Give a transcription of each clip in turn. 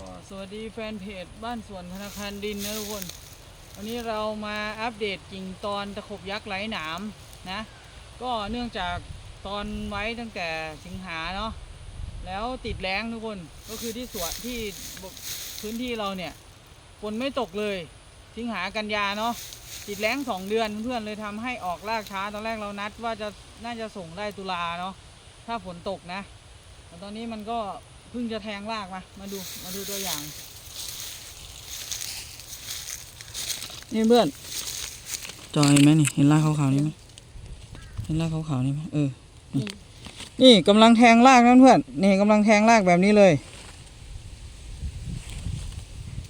ก็สวัสดีแฟนเพจบ้านสวนธนาคารดินนะทุกคน วันนี้เรามาอัปเดตกิ่งตอนตะขบยักษ์ไหลหนามนะ ก็เนื่องจากตอนไว้ตั้งแต่สิงหาเนาะแล้วติดแล้งทุกคนก็คือที่สวนที่พื้นที่เราเนี่ยฝนไม่ตกเลยสิงหากันยาเนาะติดแล้งสองเดือนเพื่อนเลยทำให้ออกลากช้าตอนแรกเรานัดว่าจะน่าจะส่งได้ตุลาเนาะถ้าฝนตกนะแต่ตอนนี้มันก็ เพิ่งจะแทงรากมามาดูมาดูตัวอย่าง นี่เพื่อน จอยไหมนี่ เห็นรากขาวๆนี่ไหมเห็นรากขาวๆนี่ไหมเออ นี่นี่กำลังแทงรากนั่นเพื่อน นี่กำลังแทงรากแบบนี้เลย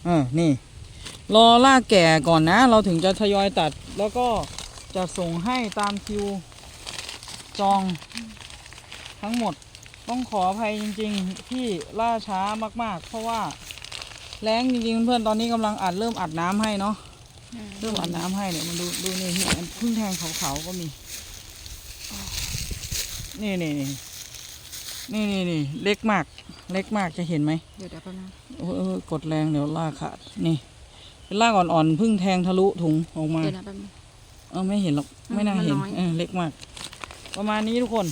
เออนี่ รอรากแก่ก่อนนะ เราถึงจะทยอยตัด แล้วก็จะส่งให้ตามคิวจองทั้งหมด ต้องขออภัยจริง ๆ ที่ล่าช้ามาก ๆ เพราะว่าแรงจริงๆเพื่อนตอนนี้กำลังอัดเริ่มอัดน้ำให้เนาะเริ่มอัดน้ำให้เนี่ยมันดูดูนี่นี่อันเพิ่งแทงขาวๆก็มี นี่นี่นี่นี่นี่นี่เล็กมาก เล็กมากจะเห็นไหมเดี๋ยวเดี๋ยวแป๊บนึงโอ้ยโอ้ยกดแรงเดี๋ยวลากขาดนี่เป็นลากอ่อนๆเพิ่งแทงทะลุถุงออกมาเดี๋ยวนะแป๊บนึงเออไม่เห็นหรอกอืมไม่น่ามันเห็นน้อยเออเล็กมาก ประมาณนี้ทุกคน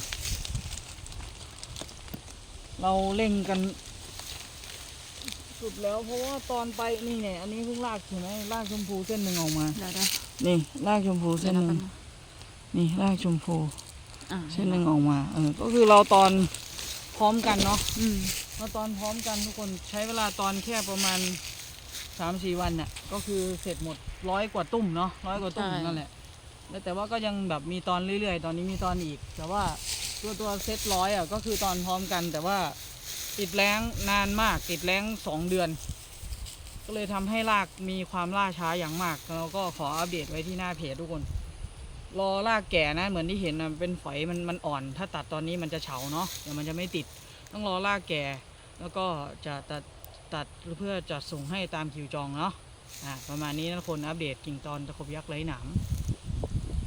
เราเร่งกัน สุดแล้วเพราะว่าตอนไปนี่เนี่ยอันนี้เพิ่งลากเห็นไหมลากชมพูเส้นหนึ่งออกมา เดี๋ยวเดี๋ยวนี่ลากชมพูเดี๋เส้ยวนนะหนึ่แป๊งบนึงนี่ลากชมพูอ่าเส้นหนึ่งออกมาเออก็คือเราตอนพร้อมกันเนาะอืมเราตอนพร้อมกันทุกคนใช้เวลาตอนแค่ประมาณสามสี่วันเนี่ยก็คือเสร็จหมดร้อยกว่าตุ้มเนาะร้อยกว่าตุ้มนั่นแหละแล้วแต่ว่าก็ยังแบบมีตอนเรื่อยๆ ตอนนี้มีตอนอีก แต่ว่า ตัวตัวเซตร้อยอะก็คือตอนพร้อมกัน แต่ว่าติดแรงนานมากติดแรงสองเดือน ก็เลยทำให้รากมีความล่าช้าอย่างมากแล้วก็ขออัปเดตไว้ที่หน้าเพจทุกคน รอรากแก่นะเหมือนที่เห็นนะเป็นฝอยมันมันอ่อน ถ้าตัดตอนนี้มันจะเฉาเนาะเดี๋ยวมันจะไม่ติดต้องรอรากแก่ แล้วก็จะตัดตัดเพื่อจะส่งให้ตามคิวจองเนาะอ่าประมาณนี้นะทุกคนอัปเดตกิ่งตอนตะขบยักษ์ไร้หนาม